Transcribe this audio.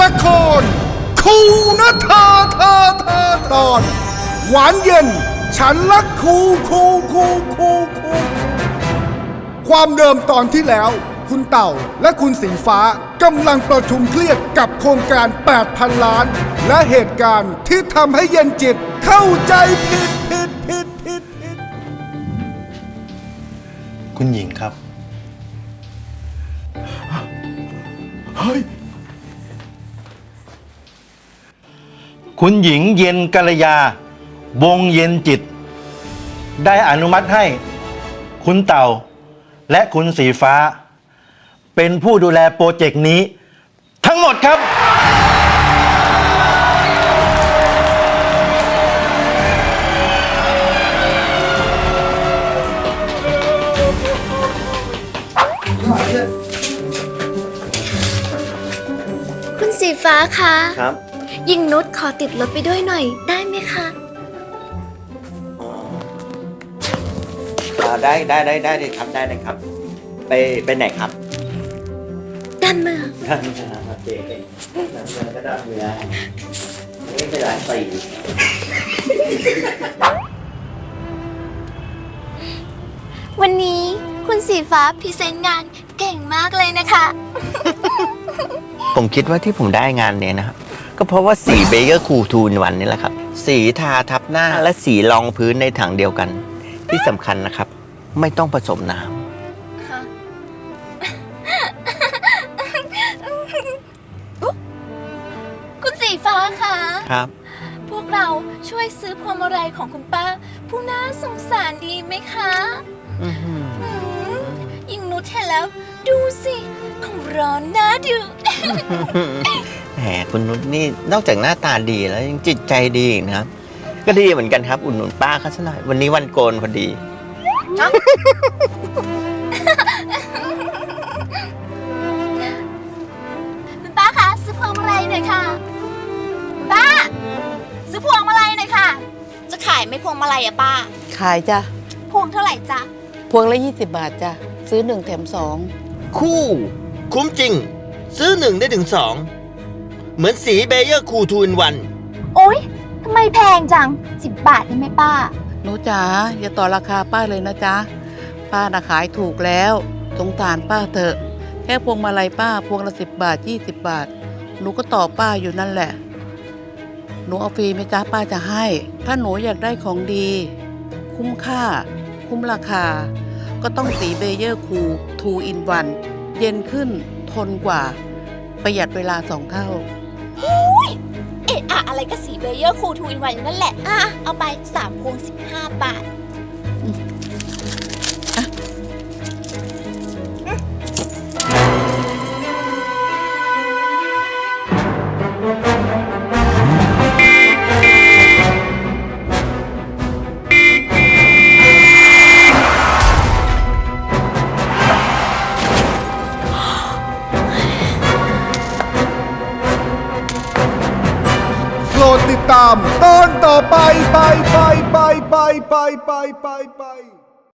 ละครคูนะเธอเธอเธอตอน หวานเย็น ฉันรักคูคูคูคูคูความเดิมตอนที่แล้ว คุณเต่าและคุณสีฟ้ากำลังประชุมเครียดกับโครงการ 8,000 ล้าน และเหตุการณ์ที่ทำให้เย็นจิตเข้าใจผิดผิดผิดผิดผิดคุณหญิงครับ เฮ้ย คุณหญิงเย็นกัลยา วงเย็นจิต ได้อนุมัติให้ คุณเต่า และคุณสีฟ้า เป็นผู้ดูแลโปรเจกต์นี้ ทั้งหมดครับ คุณสีฟ้าคะ ครับ ยิงนุชขอติดรถไปด้วยหน่อย ได้ไหมคะ อ่าได้ได้ได้ได้เลยครับได้เลยครับ ไปไปไหนครับด้านเมืองด้านเมืองโอเคด้านเมืองก็ด้านเมืองนี่เป็นไรสี่วันนี้คุณสีฟ้าพรีเซนต์งานเก่งมากเลยนะคะ ผมคิดว่าที่ผมได้งานเนี้ยนะครับ ก็เพราะว่าสีเบเกอร์คูทูนวันนี่แหละครับ สีทาทับหน้าและสีรองพื้นในถังเดียวกัน ที่สำคัญนะครับ ไม่ต้องผสมน้ำคุณสีฟ้าคะครับ พวกเราช่วยซื้อพวงมาลัยของคุณป้า ผู้น่าสงสารดีไหมคะอืมยิงนุชเห็นแล้ว ดูสิคงร้อนน่าดู แหมคุณนุชนี่นอกจากหน้าตาดีแล้วยังจิตใจดีอีกนะครับ ก็ดีเหมือนกันครับอุดหนุนป้าเขาสักหน่อยวันนี้วันโกนพอดี คุณป้าคะซื้อพวงมาลัยหน่อยค่ะคุณป้าซื้อพวงมาลัยหน่อยค่ะ จะขายไหม่พวงมาลัยอะป้า ขายจ้ะ พวงเท่าไหร่จ๊ะพวงละ 20 บาทจ้ะ ซื้อหนึ่งแถมสองคู่ คุ้มจริง ซื้อหนึ่งได้ถึงสอง เหมือนสีเบเยอร์คูทูนวัน โอ๊ยทำไมแพงจังสิบบาทได้ไหมป้า หนูจ๋าอย่าต่อราคาป้าเลยนะจ๊ะ ป้าน่ะขายถูกแล้วสงสารป้าเถอะ แค่พวงมาลัยป้าพวงละสิบบาทยี่สิบบาท หนูก็ต่อป้าอยู่นั่นแหละ หนูเอาฟรีไหมจ๊ะป้าจะให้ ถ้าหนูอยากได้ของดี คุ้มค่า คุ้มราคา ก็ต้องสีเบเยอร์คูทูอินวัน เย็นขึ้นทนกว่า ประหยัดเวลาสองเท่า เอะอะอะไรก็สีเบเยอร์คูทูอินวันนั่นแหละอะเอาไปสามพวงสิบห้าบาท ติดตามตอนต่อไปไปไปไปไปไปไปไปไป